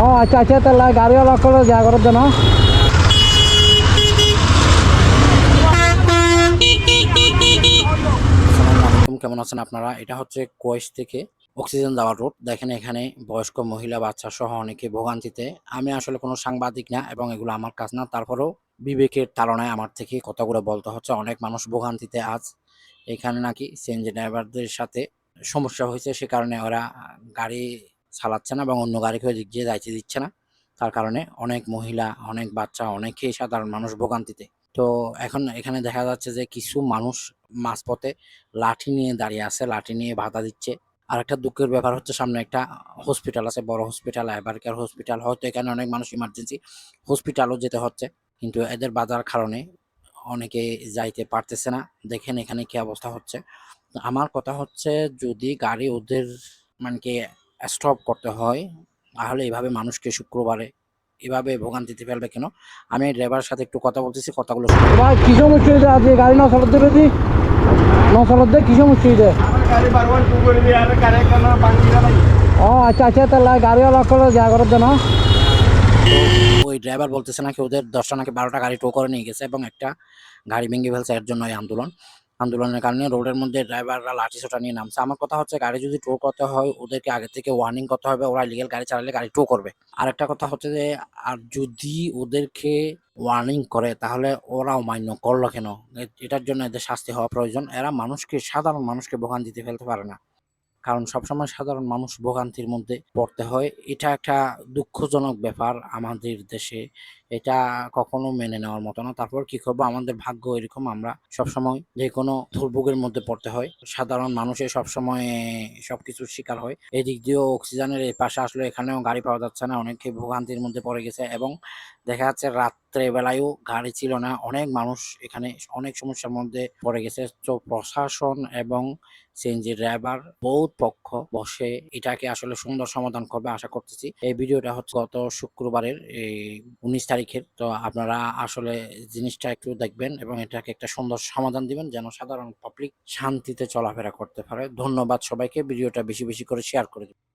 ও আচ্ছা আচ্ছা তাহলে গাড়িওয়ালা করে যা করার জন্য কেমন আছেন আপনারা? এটা হচ্ছে কোয়েস থেকে অক্সিজেন যাওয়ার রোড দেখেন এখানে বয়স্ক মহিলা বাচ্চা সহ অনেকে ভোগান্তিতে। আমি আসলে কোনো সাংবাদিক না এবং এগুলো আমার কাজ না। তারপরেও বিবেকের তাড়নায় আমার থেকে কথাগুলো বলতে হচ্ছে। অনেক মানুষ ভোগান্তিতে আজ। এখানে নাকি সিএনজি ড্রাইভারদের সাথে সমস্যা হয়েছে সে কারণে ওরা গাড়ি চালাচ্ছে না এবং অন্য গাড়িকে দিয়ে যাইতে দিচ্ছে না। তার কারণে অনেক মহিলা, অনেক বাচ্চা অনেকেই সাধারণ মানুষ ভোগান্তিতে। তো এখন এখানে দেখা যাচ্ছে যে কিছু মানুষ মাঝপথে লাঠি নিয়ে দাঁড়িয়ে আছে, লাঠি নিয়ে ভাতা দিচ্ছে। আর একটা দুঃখের ব্যাপার হচ্ছে সামনে একটা হসপিটাল আছে, বড় হসপিটাল এবারকার হসপিটাল হয়তো এখানে অনেক মানুষ ইমার্জেন্সি হসপিটালও যেতে হচ্ছে, কিন্তু এদের বাধার কারণে অনেকে যাইতে পারতেছে না। দেখেন এখানে কি অবস্থা হচ্ছে। আমার কথা হচ্ছে যদি গাড়ি ওদের মানে কি স্টপ করতে হয় তাহলে এভাবে মানুষকে শুক্রবারে এভাবে ভোগান্তিতে ফেলবে কেন? আমি ড্রাইভারের সাথে একটু কথা বলতেছি কথাগুলো। ভাই কি সমস্যা হয়েছে? আজকে গাড়ি না চলত দিদি না চলত দে কি সমস্যা হয়েছে? ও আচ্ছা আচ্ছা তাহলে গাড়িওয়ালা করে যা করার জন্য ওই ড্রাইভার বলতেছে নাকি ওদের দশটা নাকি বারোটা গাড়ি টো করে নিয়ে গেছে এবং একটা গাড়ি ভেঙে ফেলছে এর জন্য এই আন্দোলন। আন্দোলনের কারণে রোডের মধ্যে ড্রাইভাররা লাঠি সোটা নিয়ে নামছে। আমার কথা হচ্ছে গাড়ি যদি টো করতে হয়, ওদেরকে আগে থেকে ওয়ার্নিং করতে হবে, ওরা লিগেল গাড়ি চালালে গাড়ি টো করবে। আর একটা কথা হচ্ছে যে, আর যদি ওদেরকে ওয়ার্নিং করে, তাহলে ওরাও মান্য করল কেন? এটার জন্য এদের শাস্তি হওয়া প্রয়োজন। এরা মানুষকে, সাধারণ মানুষকে ভোগান্তিতে ফেলতে পারে না। কারণ সবসময় সাধারণ মানুষ ভোগান্তির মধ্যে পড়তে হয়। এটা একটা দুঃখজনক ব্যাপার আমাদের দেশে। এটা কখনো মেনে নেওয়ার মতো না। তারপর কি করব? আমাদের ভাগ্য এরকম, আমরা সবসময় যে কোনো দুর্ভোগের মধ্যে পড়তে হয়। সাধারণ মানুষের সবসময় সবকিছুর শিকার হয়। এই দিক দিয়েও অক্সিজেনের এই পাশে আসলে এখানেও গাড়ি পাওয়া যাচ্ছে না। অনেকে ভোগান্তির মধ্যে পড়ে গেছে এবং দেখা যাচ্ছে রাত্রে বেলায়ও গাড়ি ছিল না। অনেক মানুষ এখানে অনেক সমস্যার মধ্যে পড়ে গেছে। তো প্রশাসন এবং সিএনজি ড্রাইভার বহুত পক্ষ বসে এটাকে আসলে সুন্দর সমাধান করবে আশা করতেছি। এই ভিডিওটা হচ্ছে গত শুক্রবারের, এই উনিশ তারিখের। তো আপনারা আসলে জিনিসটা একটু দেখবেন এবং এটাকে একটা সুন্দর সমাধান দিবেন যেন সাধারণ পাবলিক শান্তিতে চলাফেরা করতে পারে। ধন্যবাদ সবাইকে, ভিডিওটা বেশি বেশি করে শেয়ার করে দিবেন।